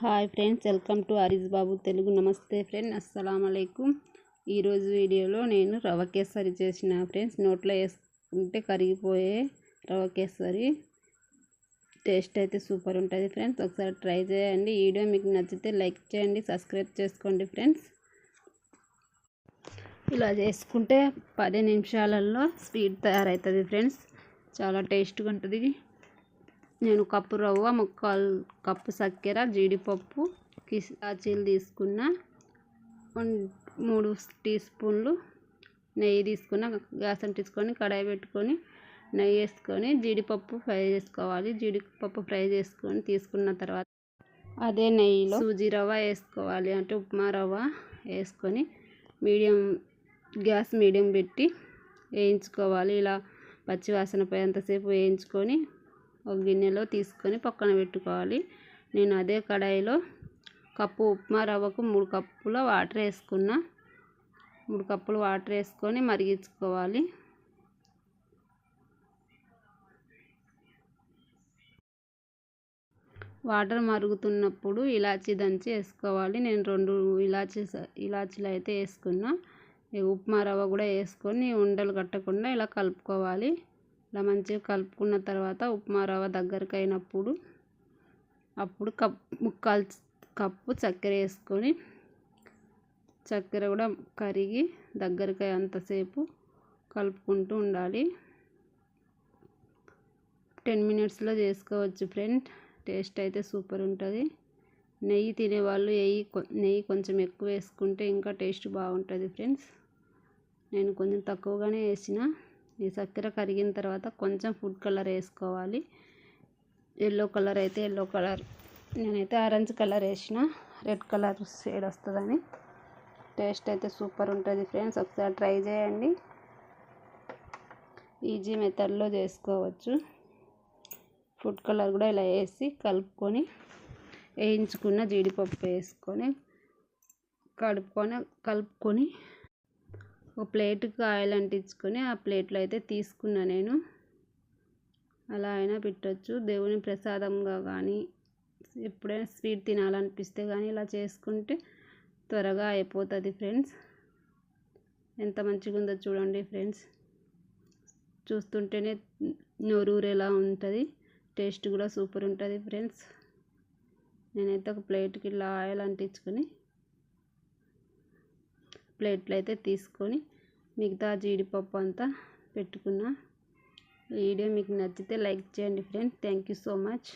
Hi friends welcome to Harish Babu Telugu. నమస్తే friend అస్సలం ఈరోజు వీడియోలో నేను రవ కేసరి చేసిన ఫ్రెండ్స్ నోట్లో వేసుకుంటే కరిగిపోయే రవ కేసరి. టేస్ట్ అయితే సూపర్ ఉంటుంది ఫ్రెండ్స్ ఒకసారి ట్రై చేయండి. వీడియో మీకు నచ్చితే లైక్ చేయండి సబ్స్క్రైబ్ చేసుకోండి ఫ్రెండ్స్. ఇలా చేసుకుంటే పది నిమిషాలలో స్వీట్ తయారవుతుంది ఫ్రెండ్స్ చాలా టేస్ట్గా ఉంటుంది. నేను కప్పు రవ్వ ముక్కాలు కప్పు చక్కెర జీడిపప్పు కిసాచీలు తీసుకున్న మూడు టీ స్పూన్లు నెయ్యి తీసుకున్న గ్యాస్ అంటించుకొని కడాయి పెట్టుకొని నెయ్యి వేసుకొని జీడిపప్పు ఫ్రై చేసుకోవాలి. జీడిపప్పు ఫ్రై చేసుకొని తీసుకున్న తర్వాత అదే నెయ్యిలో సూజీ రవ్వ వేసుకోవాలి. అంటే ఉప్మా రవ్వ వేసుకొని మీడియం గ్యాస్ మీడియం పెట్టి వేయించుకోవాలి. ఇలా పచ్చివాసన పోయేంతసేపు వేయించుకొని ఒక గిన్నెలో తీసుకొని పక్కన పెట్టుకోవాలి. నేను అదే కడాయిలో కప్పు ఉప్మా రవ్వకు మూడు కప్పుల వాటర్ వేసుకున్న. మూడు కప్పులు వాటర్ వేసుకొని మరిగించుకోవాలి. వాటర్ మరుగుతున్నప్పుడు ఇలాచీ దంచి వేసుకోవాలి. నేను రెండు ఇలాచీ ఇలాచీలు అయితే వేసుకున్నా. ఉప్మా రవ్వ కూడా వేసుకొని ఉండలు కట్టకుండా ఇలా కలుపుకోవాలి. ఇలా మంచిగా కలుపుకున్న తర్వాత ఉప్మా రవ్వ దగ్గరకు అయినప్పుడు అప్పుడు కప్ ముక్కాలు కప్పు చక్కెర వేసుకొని చక్కెర కూడా కరిగి దగ్గరికి అంతసేపు కలుపుకుంటూ ఉండాలి. టెన్ మినిట్స్లో చేసుకోవచ్చు ఫ్రెండ్. టేస్ట్ అయితే సూపర్ ఉంటుంది. నెయ్యి తినేవాళ్ళు నెయ్యి నెయ్యి కొంచెం ఎక్కువ వేసుకుంటే ఇంకా టేస్ట్ బాగుంటుంది ఫ్రెండ్స్. నేను కొంచెం తక్కువగానే వేసిన. ఈ చక్కెర కరిగిన తర్వాత కొంచెం ఫుడ్ కలర్ వేసుకోవాలి. ఎల్లో కలర్ అయితే ఎల్లో కలర్. నేనైతే ఆరెంజ్ కలర్ వేసిన. రెడ్ కలర్ షేడ్ వస్తుందని. టేస్ట్ అయితే సూపర్ ఉంటుంది ఫ్రెండ్స్. ఒకసారి ట్రై చేయండి. ఈజీ మెథడ్లో చేసుకోవచ్చు. ఫుడ్ కలర్ కూడా ఇలా వేసి కలుపుకొని వేయించుకున్న జీడిపప్పు వేసుకొని కలుపుకొని కలుపుకొని ఒక ప్లేట్కి ఆయిల్ అంటించుకొని ఆ ప్లేట్లో అయితే తీసుకున్నా నేను. అలా అయినా పెట్టచ్చు. దేవుని ప్రసాదంగా కానీ ఎప్పుడైనా స్వీట్ తినాలనిపిస్తే కానీ ఇలా చేసుకుంటే త్వరగా అయిపోతుంది ఫ్రెండ్స్. ఎంత మంచిగా ఉందో చూడండి ఫ్రెండ్స్. చూస్తుంటేనే నోరూరేలా ఉంటుంది. టేస్ట్ కూడా సూపర్ ఉంటుంది ఫ్రెండ్స్. నేనైతే ఒక ప్లేట్కి ఇలా ఆయిల్ అంటించుకొని ప్లేట్లు అయితే తీసుకొని మిగతా జీడిపప్పు అంతా పెట్టుకున్నా. వీడియో మీకు నచ్చితే లైక్ చేయండి friend. Thank you so much.